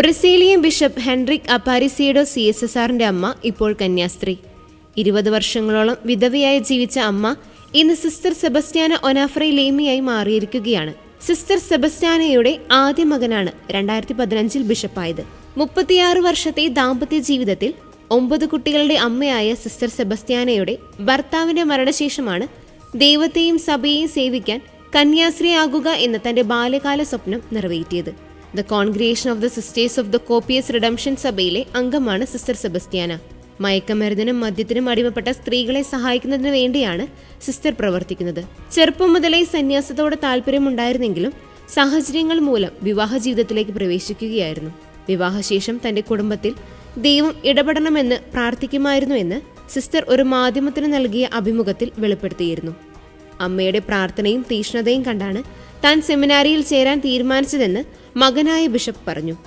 Brazilian bishop Henrique Aparecido C S S ആറിന്റെ അമ്മ ഇപ്പോൾ കന്യാസ്ത്രീ. ഇരുപത് വർഷങ്ങളോളം വിധവയായി ജീവിച്ച അമ്മ ഇന്ന് സിസ്റ്റർ സെബസ്റ്റ്യാന ഒനാഫ്രൈ ലേമിയായി മാറിയിരിക്കുകയാണ്. സിസ്റ്റർ സെബസ്റ്റ്യാനയുടെ ആദ്യ മകനാണ് രണ്ടായിരത്തി പതിനഞ്ചിൽ ബിഷപ്പായത്. മുപ്പത്തിയാറ് വർഷത്തെ ദാമ്പത്യ ജീവിതത്തിൽ ഒമ്പത് കുട്ടികളുടെ അമ്മയായ സിസ്റ്റർ സെബസ്റ്റ്യാനയുടെ ഭർത്താവിന്റെ മരണശേഷമാണ് ദൈവത്തെയും സഭയെയും സേവിക്കാൻ കന്യാസ്ത്രീയാകുക എന്ന തന്റെ ബാല്യകാല സ്വപ്നം നിറവേറ്റിയത്. The congregation of the sisters of the copious redemption സഭയിലെ അംഗമാണ് സിസ്റ്റർ സെബസ്റ്റ്യാന മയക്കമരുന്നിനും മദ്യത്തിനും അടിമപ്പെട്ട സ്ത്രീകളെ സഹായിക്കുന്നതിന് വേണ്ടിയാണ് സിസ്റ്റർ പ്രവർത്തിക്കുന്നത്. ചെറുപ്പം മുതലേ സന്യാസത്തോടെ താല്പര്യമുണ്ടായിരുന്നെങ്കിലും സാഹചര്യങ്ങൾ മൂലം വിവാഹ ജീവിതത്തിലേക്ക് പ്രവേശിക്കുകയായിരുന്നു. വിവാഹശേഷം തന്റെ കുടുംബത്തിൽ ദൈവം ഇടപെടണമെന്ന് പ്രാർത്ഥിക്കുമായിരുന്നുവെന്ന് സിസ്റ്റർ ഒരു മാധ്യമത്തിന് നൽകിയ അഭിമുഖത്തിൽ വെളിപ്പെടുത്തിയിരുന്നു. അമ്മയുടെ പ്രാർത്ഥനയും തീഷ്ണതയും കണ്ടാണ് താൻ സെമിനാരിയിൽ ചേരാൻ തീരുമാനിച്ചതെന്ന് മകനായ ബിഷപ്പ് പറഞ്ഞു